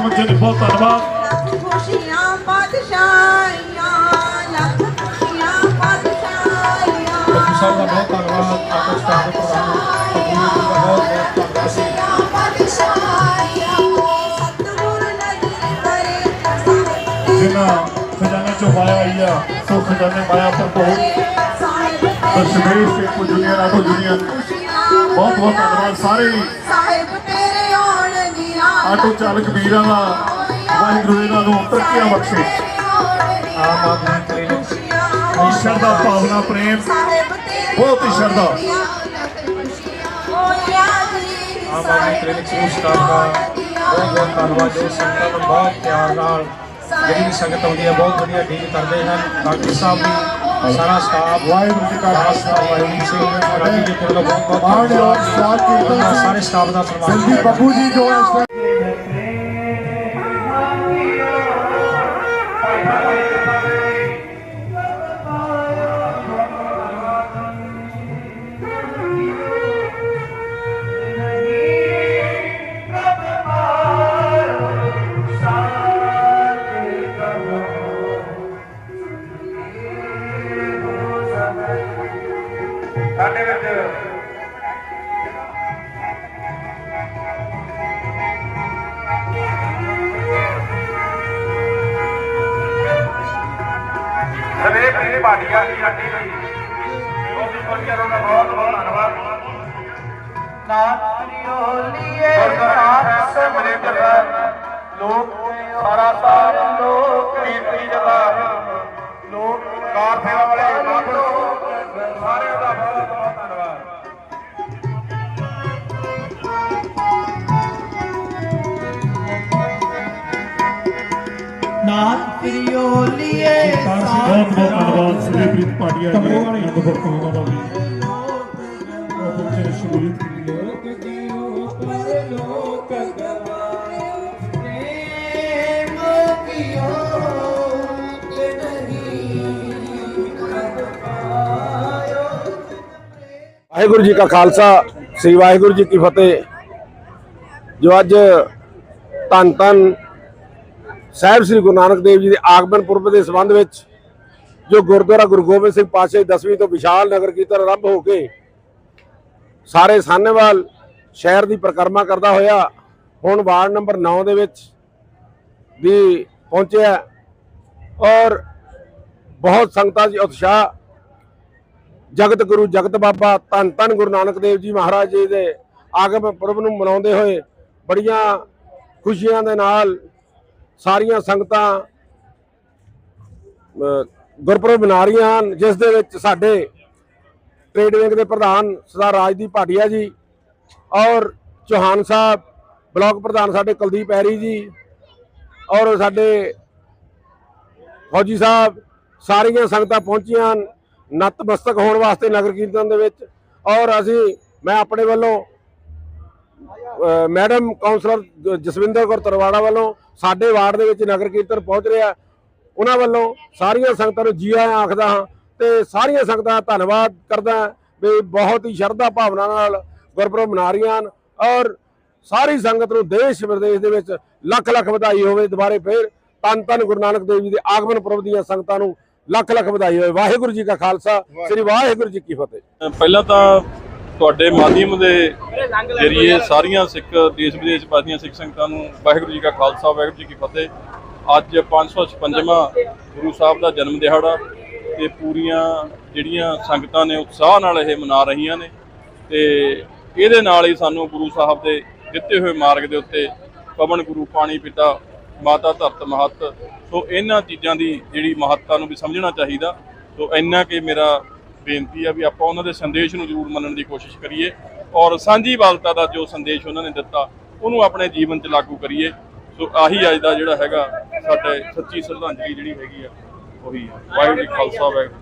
ਪਹੁੰਚੇ ਬਹੁਤ ਧੰਨਵਾਦ। ਖੁਸ਼ੀਆਂ ਬਾਦਸ਼ਾਹੀਆਂ ਲੱਖ ਖੁਸ਼ੀਆਂ ਬਾਦਸ਼ਾਹੀਆਂ। ਪੱਪੂ ਸਾਹਿਬ ਦਾ ਬਹੁਤ ਧੰਨਵਾਦ। ਆਪੋ ਸਟਾਫ ਦੇ ਪ੍ਰਧਾਨ ਪੱਪੂ ਜੀ ਦਾ ਬਹੁਤ ਬਹੁਤ ਧੰਨਵਾਦ। ਬਾਦਸ਼ਾਹੀਆਂ ਸਤਿਗੁਰ ਨਗੀ ਕਰੇ ਜਿਨ੍ਹਾਂ ਖਜ਼ਾਨੇ ਚੋਂ ਮਾਇਆ ਆਈ ਆ ਸੋ ਖਜ਼ਾਨੇ ਮਾਇਆ ਪਰ ਬਹੁਤ। ਦਸ਼ਮੇਸ਼ ਤੇ ਕੋ ਬਹੁਤ ਬਹੁਤ ਧੰਨਵਾਦ ਸਾਰੇ ਆਟੋ ਚਾਲਕ ਵੀਰਾਂ ਦਾ ਵਾਹਿਗੁਰੂ ਇਹਨਾਂ ਨੂੰ ਤਰੱਕੀਆਂ ਬਖਸ਼ੇ। ਆਮ ਆਦਮੀ ਕਲੀਨਿਕ ਇਹ ਸ਼ਰਧਾ ਭਾਵਨਾ ਪ੍ਰੇਮ ਸਾਹਿਬ ਤੇਰੇ ਬਹੁਤ ਹੀ ਸ਼ਰਧਾ। ਆਮ ਆਦਮੀ ਕਲੀਨਿਕ ਸਮੂਹ ਸਟਾਫ ਦਾ ਬਹੁਤ ਬਹੁਤ ਧੰਨਵਾਦ। ਜੋ ਸੰਗਤਾਂ ਨੂੰ ਬਹੁਤ ਪਿਆਰ ਨਾਲ ਜਿਹੜੀ ਵੀ ਸੰਗਤ ਆਉਂਦੀ ਹੈ ਬਹੁਤ ਵਧੀਆ ਡੀਲ ਕਰਦੇ ਹਨ। ਡਾਕਟਰ ਸਾਹਿਬ ਵੀ ਸਾਰਾ ਸਟਾਫ ਵਾਹਿਗੁਰੂ ਜੀ ਕਾ ਖਾਲਸਾ ਵਾਹਿਗੁਰੂ ਸਿੰਘ ਰਾਜੀ ਜੀ ਤੁਹਾਡਾ ਬਹੁਤ ਬਹੁਤ ਮਾਣਯੋਗ ਧੰਨਵਾਦ ਸਵਾਲ ਕੀਰਤਨ ਉਹਨਾਂ ਸਿੰਘ ਸਾਰੇ ਸਟਾਫ ਦਾ ਸਨਮਾਨ ਸੰਜੀ ਕੀਤਾ ਬੱਬੂ ਜੀ ਜੋ ਸਾਡੇ ਵਿੱਚ। ਸਵੇਕ ਦੀ ਬਾੜੀਆਂ ਦੀ ਅੱਡੀ ਲਈ ਉਸ ਪਰਿਵਾਰ ਦਾ ਬਹੁਤ ਬਹੁਤ ਧੰਨਵਾਦ। ਨਾਥਰੀਓਲੀਏ ਸਾਥ ਸਮਰੇ ਲੋਕ, ਸਾਰਾ ਸਾਰਾ ਲੋਕ ਕੀਰਤੀ ਜਗਾ ਲੋਕ ਕਾਰ ਸੇਵਾ ਵਾਲੇ ਬਾਬੂ ਸਾਰਿਆਂ ਬਹੁਤ ਬਹੁਤ ਧੰਨਵਾਦ ਸ੍ਰੀ ਪ੍ਰੀਤ ਪਾਟਿਆ ਜੀ। ਅਨੰਦਪੁਰ ਦਾ ਵੀ। ਉਹ ਪ੍ਰੇਮ ਤੇ ਨਹੀਂ ਪਾਇਓ ਵਾਹਿਗੁਰੂ ਜੀ ਕਾ ਖਾਲਸਾ ਸ੍ਰੀ ਵਾਹਿਗੁਰੂ ਜੀ ਕੀ ਫਤਿਹ। ਜੋ ਅੱਜ ਧੰਨ ਧੰਨ ਸਾਹਿਬ ਸ੍ਰੀ ਗੁਰੂ ਨਾਨਕ ਦੇਵ ਜੀ ਦੇ ਆਗਮਨ ਪੁਰਬ ਦੇ ਸੰਬੰਧ ਵਿੱਚ ਜੋ ਗੁਰਦੁਆਰਾ ਗੁਰੂ ਗੋਬਿੰਦ ਸਿੰਘ ਪਾਤਸ਼ਾਹ ਦੀ 10ਵੀਂ ਤੋਂ ਵਿਸ਼ਾਲ ਨਗਰ ਕੀਰਤਨ ਆਰੰਭ ਹੋ ਕੇ ਸਾਰੇ ਸਾਹਨੇਵਾਲ ਸ਼ਹਿਰ ਦੀ ਪਰਿਕਰਮਾ ਕਰਦਾ ਹੋਇਆ, ਹੁਣ ਵਾਰਡ ਨੰਬਰ 9 ਦੇ ਵਿੱਚ ਵੀ ਪਹੁੰਚਿਆ ਔਰ ਬਹੁਤ ਸੰਗਤਾਂ ਦੀ ਉਤਸ਼ਾਹ। ਜਗਤ ਗੁਰੂ ਜਗਤ ਬਾਬਾ, ਧੰਨ ਧੰਨ ਗੁਰੂ ਨਾਨਕ ਦੇਵ ਜੀ ਮਹਾਰਾਜ ਜੀ ਦੇ ਆਗਮ ਪੁਰਬ ਨੂੰ ਮਨਾਉਂਦੇ ਹੋਏ ਬੜੀਆਂ ਖੁਸ਼ੀਆਂ ਦੇ ਨਾਲ ਸਾਰੀਆਂ ਸੰਗਤਾਂ ਗੁਰਪੁਰਬ ਮਨਾ ਰਹੀਆਂ ਹਨ, ਜਿਸ ਦੇ ਵਿੱਚ ਸਾਡੇ ਟ੍ਰੇਡ ਵਿੰਗ ਦੇ ਪ੍ਰਧਾਨ ਸਰਦਾਰ ਰਾਜਦੀਪ ਭਾਟੀਆ ਜੀ ਔਰ ਚੌਹਾਨ ਸਾਹਿਬ, ਬਲਾਕ ਪ੍ਰਧਾਨ ਸਾਡੇ ਕੁਲਦੀਪ ਐਰੀ ਜੀ ਔਰ ਸਾਡੇ ਫੌਜੀ ਸਾਹਿਬ, ਸਾਰੀਆਂ ਸੰਗਤਾਂ ਪਹੁੰਚੀਆਂ ਹਨ, ਨਤਮਸਤਕ ਹੋਣ ਵਾਸਤੇ ਨਗਰ ਕੀਰਤਨ ਦੇ ਵਿੱਚ ਔਰ ਅਸੀਂ, ਮੈਂ ਆਪਣੇ ਵੱਲੋਂ ਮੈਡਮ ਕਾਉਂਸਲਰ ਜ- ਜਸਵਿੰਦਰ ਕੌਰ ਤਰਵਾੜਾ ਵੱਲੋਂ ਸਾਡੇ ਵਾਰਡ ਦੇ ਵਿੱਚ ਨਗਰ ਕੀਰਤਨ ਪਹੁੰਚ ਰਿਹਾ। ਉਹਨਾਂ ਵੱਲੋਂ ਸਾਰੀਆਂ ਸੰਗਤਾਂ ਨੂੰ ਜੀ ਆਇਆਂ ਆਖਦਾ ਹਾਂ ਤੇ ਸਾਰੀਆਂ ਸੰਗਤਾਂ ਦਾ ਧੰਨਵਾਦ ਕਰਦਾ ਵੀ ਬਹੁਤ ਹੀ ਸ਼ਰਧਾ ਭਾਵਨਾ ਨਾਲ ਗੁਰਪੁਰਬ ਮਨਾ ਰਹੀਆਂ ਹਨ ਔਰ ਸਾਰੀ ਸੰਗਤ ਨੂੰ ਦੇਸ਼ ਵਿਦੇਸ਼ ਦੇ ਵਿੱਚ ਲੱਖ ਲੱਖ ਵਧਾਈ ਹੋਵੇ ਦੁਬਾਰੇ ਫੇਰ ਧੰਨ ਧੰਨ ਗੁਰੂ ਨਾਨਕ ਦੇਵ ਜੀ ਦੇ ਆਗਮਨ ਪੁਰਬ ਦੀਆਂ ਸੰਗਤਾਂ ਨੂੰ ਲੱਖ ਲੱਖ ਵਧਾਈ ਹੋਵੇ। ਵਾਹਿਗੁਰੂ ਜੀ ਕਾ ਖਾਲਸਾ, ਸ੍ਰੀ ਵਾਹਿਗੁਰੂ ਜੀ ਕੀ ਫਤਿਹ। ਪਹਿਲਾਂ ਤਾਂ ਤੁਹਾਡੇ ਮਾਧਿਅਮ ਦੇ ਜਰੀਏ ਸਾਰੀਆਂ ਸਿੱਖ, ਦੇਸ਼ ਵਿਦੇਸ਼ ਵਾਸੀਆਂ ਸਿੱਖ ਸੰਗਤਾਂ ਨੂੰ ਵਾਹਿਗੁਰੂ ਜੀ ਕਾ ਖਾਲਸਾ, ਵਾਹਿਗੁਰੂ ਜੀ ਕੀ ਫਤਿਹ। ਅੱਜ 556ਵਾਂ ਗੁਰੂ ਸਾਹਿਬ ਦਾ ਜਨਮ ਦਿਹਾੜਾ ਤੇ ਪੂਰੀਆਂ ਜਿਹੜੀਆਂ ਸੰਗਤਾਂ ਨੇ ਉਤਸ਼ਾਹ ਨਾਲ ਇਹ ਮਨਾ ਰਹੀਆਂ ਨੇ ਤੇ ਇਹਦੇ ਨਾਲ ਹੀ ਸਾਨੂੰ ਗੁਰੂ ਸਾਹਿਬ ਦੇ ਦਿੱਤੇ ਹੋਏ ਮਾਰਗ ਦੇ ਉੱਤੇ ਪਵਨ ਗੁਰੂ ਪਾਣੀ ਪਿਤਾ ਮਾਤਾ ਧਰਤ ਮਹੱਤ, ਸੋ ਇਹਨਾਂ ਚੀਜ਼ਾਂ ਦੀ ਜਿਹੜੀ ਮਹੱਤਤਾ ਨੂੰ ਵੀ ਸਮਝਣਾ ਚਾਹੀਦਾ। ਸੋ ਇੰਨਾ ਕਿ ਮੇਰਾ ਬੇਨਤੀ ਆ ਵੀ ਆਪਾਂ ਉਹਨਾਂ ਦੇ ਸੰਦੇਸ਼ ਨੂੰ ਜ਼ਰੂਰ ਮੰਨਣ ਦੀ ਕੋਸ਼ਿਸ਼ ਕਰੀਏ ਔਰ ਸਾਂਝੀ ਵਾਲਤਾ ਦਾ ਜੋ ਸੰਦੇਸ਼ ਉਹਨਾਂ ਨੇ ਦਿੱਤਾ, ਉਹਨੂੰ ਆਪਣੇ ਜੀਵਨ 'ਚ ਲਾਗੂ ਕਰੀਏ। ਸੋ ਆਹੀ ਅੱਜ ਦਾ ਜਿਹੜਾ ਹੈਗਾ ਸਾਡੇ ਸੱਚੀ ਸ਼ਰਧਾਂਜਲੀ ਜਿਹੜੀ ਹੈਗੀ ਆ ਉਹੀ ਆ। ਵਾਹਿਗੁਰੂ ਜੀ ਖਾਲਸਾ ਵਾਹਿਗੁਰੂ